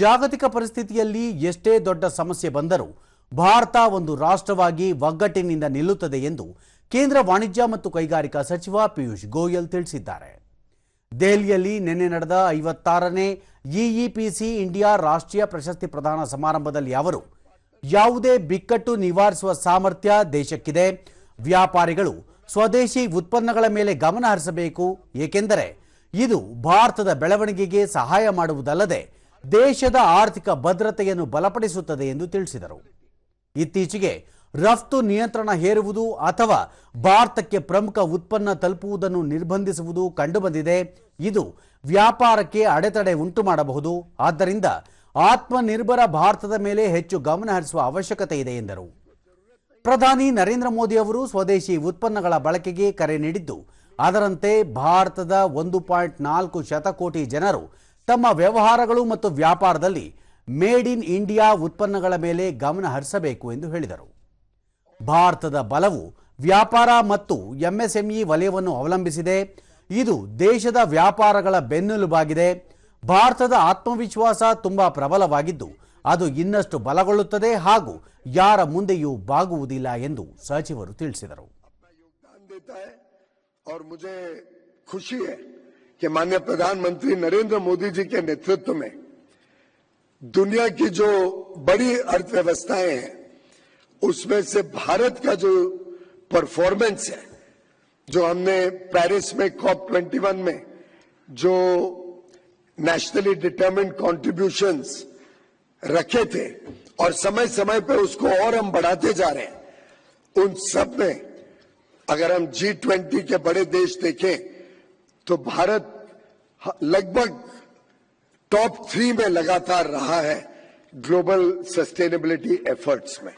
ಜಾಗತಿಕ ಪರಿಸ್ಥಿತಿಯಲ್ಲಿ ಎಷ್ಟೇ ದೊಡ್ಡ ಸಮಸ್ಯೆ ಬಂದರೂ ಭಾರತ ಒಂದು ರಾಷ್ಟ್ರವಾಗಿ ಒಗ್ಗಟ್ಟಿನಿಂದ ನಿಲ್ಲುತ್ತದೆ ಎಂದು ಕೇಂದ್ರ ವಾಣಿಜ್ಯ ಮತ್ತು ಕೈಗಾರಿಕಾ ಸಚಿವ ಪಿಯೂಷ್ ಗೋಯಲ್ ತಿಳಿಸಿದ್ದಾರೆ. ದೆಹಲಿಯಲ್ಲಿ ನಿನ್ನೆ ನಡೆದ ಐವತ್ತಾರನೇ ಇಇಪಿಸಿ ಇಂಡಿಯಾ ರಾಷ್ಟ್ರೀಯ ಪ್ರಶಸ್ತಿ ಪ್ರದಾನ ಸಮಾರಂಭದಲ್ಲಿ ಅವರು, ಯಾವುದೇ ಬಿಕ್ಕಟ್ಟು ನಿವಾರಿಸುವ ಸಾಮರ್ಥ್ಯ ದೇಶಕ್ಕಿದೆ. ವ್ಯಾಪಾರಿಗಳು ಸ್ವದೇಶಿ ಉತ್ಪನ್ನಗಳ ಮೇಲೆ ಗಮನ ಹರಿಸಬೇಕು. ಏಕೆಂದರೆ ಇದು ಭಾರತದ ಬೆಳವಣಿಗೆಗೆ ಸಹಾಯ ಮಾಡುವುದಲ್ಲದೆ ದೇಶದ ಆರ್ಥಿಕ ಭದ್ರತೆಯನ್ನು ಬಲಪಡಿಸುತ್ತದೆ ಎಂದು ತಿಳಿಸಿದರು. ಇತ್ತೀಚೆಗೆ ರಫ್ತು ನಿಯಂತ್ರಣ ಹೇರುವುದು ಅಥವಾ ಭಾರತಕ್ಕೆ ಪ್ರಮುಖ ಉತ್ಪನ್ನ ತಲುಪುವುದನ್ನು ನಿರ್ಬಂಧಿಸುವುದು ಕಂಡುಬಂದಿದೆ. ಇದು ವ್ಯಾಪಾರಕ್ಕೆ ಅಡೆತಡೆ ಉಂಟು ಮಾಡಬಹುದು. ಆದ್ದರಿಂದ ಆತ್ಮನಿರ್ಭರ ಭಾರತದ ಮೇಲೆ ಹೆಚ್ಚು ಗಮನ ಹರಿಸುವ ಅವಶ್ಯಕತೆ ಇದೆ ಎಂದರು. ಪ್ರಧಾನಿ ನರೇಂದ್ರ ಮೋದಿ ಅವರು ಸ್ವದೇಶಿ ಉತ್ಪನ್ನಗಳ ಬಳಕೆಗೆ ಕರೆ ನೀಡಿದ್ದು, ಅದರಂತೆ ಭಾರತದ ಒಂದು ಪಾಯಿಂಟ್ ನಾಲ್ಕು ಶತಕೋಟಿ ಜನರು ತಮ್ಮ ವ್ಯವಹಾರಗಳು ಮತ್ತು ವ್ಯಾಪಾರದಲ್ಲಿ ಮೇಡ್ ಇನ್ ಇಂಡಿಯಾ ಉತ್ಪನ್ನಗಳ ಮೇಲೆ ಗಮನ ಹರಿಸಬೇಕು ಎಂದು ಹೇಳಿದರು. ಭಾರತದ ಬಲವು ವ್ಯಾಪಾರ ಮತ್ತು ಎಂಎಸ್ಎಂಇ ವಲಯವನ್ನು ಅವಲಂಬಿಸಿದೆ. ಇದು ದೇಶದ ವ್ಯಾಪಾರಗಳ ಬೆನ್ನೆಲುಬಾಗಿದೆ. ಭಾರತದ ಆತ್ಮವಿಶ್ವಾಸ ತುಂಬಾ ಪ್ರಬಲವಾಗಿದ್ದು, ಅದು ಇನ್ನಷ್ಟು ಬಲಗೊಳ್ಳುತ್ತದೆ ಹಾಗೂ ಯಾರ ಮುಂದೆಯೂ ಬಾಗುವುದಿಲ್ಲ ಎಂದು ಸಚಿವರು ತಿಳಿಸಿದರು. कि माननीय प्रधानमंत्री नरेंद्र मोदी जी के नेतृत्व में दुनिया की जो बड़ी अर्थव्यवस्थाएँ हैं, उसमें से भारत का जो परफॉर्मेंस है, जो हमने पेरिस में कॉप 21 में जो नेशनली डिटर्मिन्ड कॉन्ट्रीब्यूशंस रखे थे और समय समय पर उसको और हम बढ़ाते जा रहे हैं, उन सब में अगर हम जी ट्वेंटी के बड़े देश देखें तो भारत लगभग टॉप थ्री में लगातार रहा है ग्लोबल सस्टेनेबिलिटी एफर्ट्स में।